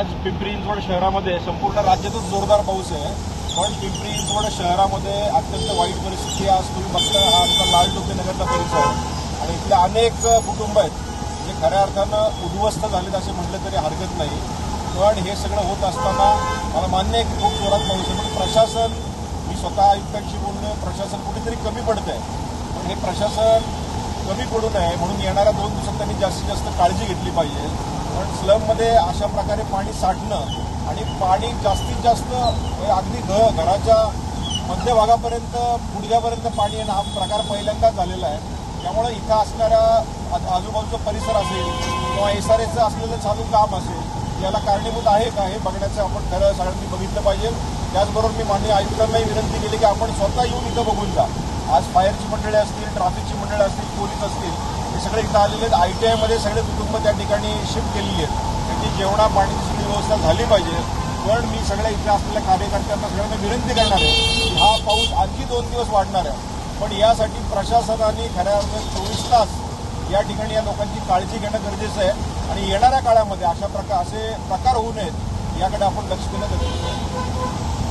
आज पिंपरी इंचवड शहरामध्ये संपूर्ण राज्यातच जोरदार पाऊस आहे. पण पिंपरी इंचवड शहरामध्ये अत्यंत वाईट परिस्थिती आज तुम्ही बघता हा आमचा लाल टोके नगरचा परिसर आहे. आणि इथले अनेक कुटुंब आहेत जे खऱ्या अर्थानं उद्ध्वस्त झालेत असे म्हटलं तरी हरकत नाही. पण हे सगळं होत असताना मला मान्य आहे की खूप जोरात पाऊस आहे. पण प्रशासन मी स्वतः आयुक्तांशी बोलणं प्रशासन कुठेतरी कमी पडतं आहे पण हे प्रशासन कमी पडू नये म्हणून येणाऱ्या दोन दिवसात त्यांनी जास्तीत जास्त काळजी घेतली पाहिजे. कारण स्लममध्ये अशा प्रकारे पाणी साठणं आणि पाणी जास्तीत जास्त अगदी घ घराच्या मध्यभागापर्यंत गुडघ्यापर्यंत पाणी येणं हा प्रकार पहिल्यांदाच झालेला आहे. त्यामुळे इथं असणाऱ्या आजूबाजूचा परिसर असेल किंवा एस आर एसचं असलेलं चालू काम असेल याला कारणीभूत आहे का हे बघण्याचं आपण खरं सगळ्यांनी बघितलं पाहिजे. त्याचबरोबर मी माननीय आयुक्तांनाही विनंती केली की आपण स्वतः येऊन इथं बघून जा. आज फायरची मंडळी असतील ट्रॅफिकची मंडळी असतील सगळे इथं आलेले आहेत. आय टी आयमध्ये सगळे कुटुंब त्या ठिकाणी शिफ्ट केलेली आहेत. त्यांची जेवणा पाण्याची सगळी व्यवस्था झाली पाहिजे. पण मी सगळ्या इथे असलेल्या कार्यकर्त्यांना सगळ्यांना विनंती करणार आहे हा पाऊस आणखी दोन दिवस वाढणार आहे. पण यासाठी प्रशासनाने खऱ्या अर्थात चोवीस तास या ठिकाणी या लोकांची काळजी घेणं गरजेचं आहे. आणि येणाऱ्या काळामध्ये अशा प्रकार असे प्रकार होऊ नयेत याकडे आपण लक्ष देणं गरजेचं आहे.